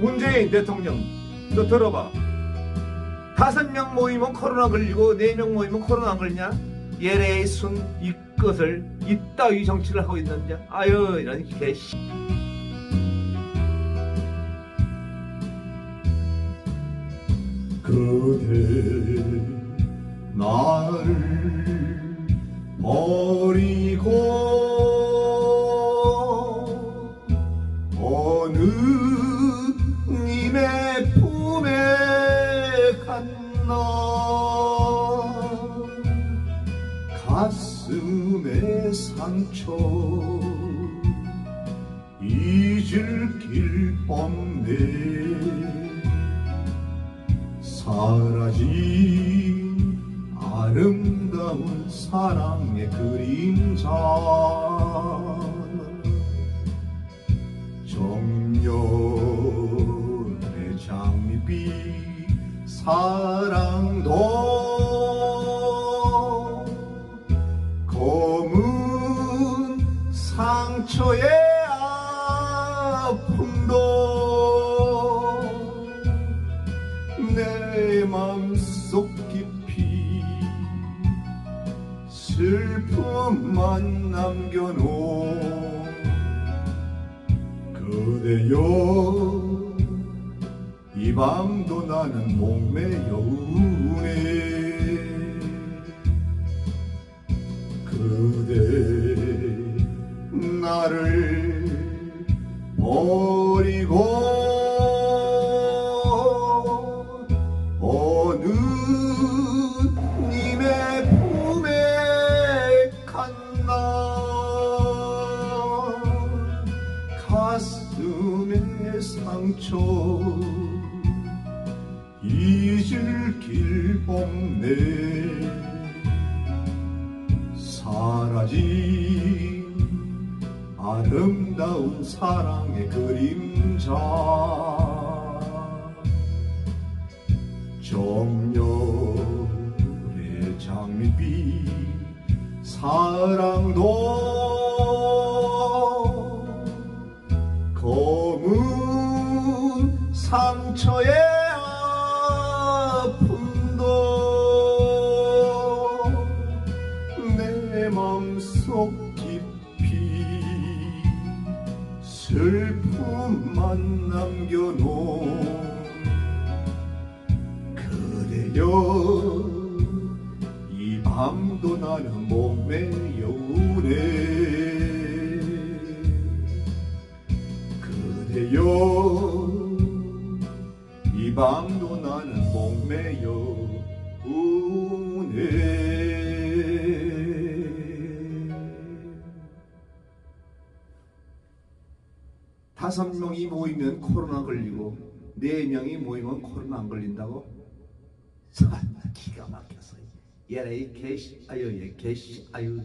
문재인 대통령 너 들어봐. 다섯 명 모이면 코로나 걸리고 네 명 모이면 코로나 안 걸리냐? 예레의 순 이것을 이따위 정치를 하고 있는지 아유 이런 개씨. 그대 나를 버리고 어느 나 가슴의 상처 잊을 길 없네. 사라진 아름다운 사랑의 그림자 사랑도 검은 상처의 아픔도 내 맘속 깊이 슬픔만 남겨놓은 밤도 나는 목매여우네 그대 나를 버리고 어느 님의 품에 갔나 가슴의 상처 잊을 길 없네 사라진 아름다운 사랑의 그림자 정열의 장밋빛 사랑도 내 맘속 깊이 슬픔만 남겨놓은 그대여 이 밤도 나는 목매여우네. 그대여 이 밤도 나는 목매 다섯 명이 모이면 코로나 걸리고 네 명이 모이면 코로나 안 걸린다고? 참 기가 막혀서 예레이 개씨 아유 예 개씨 아유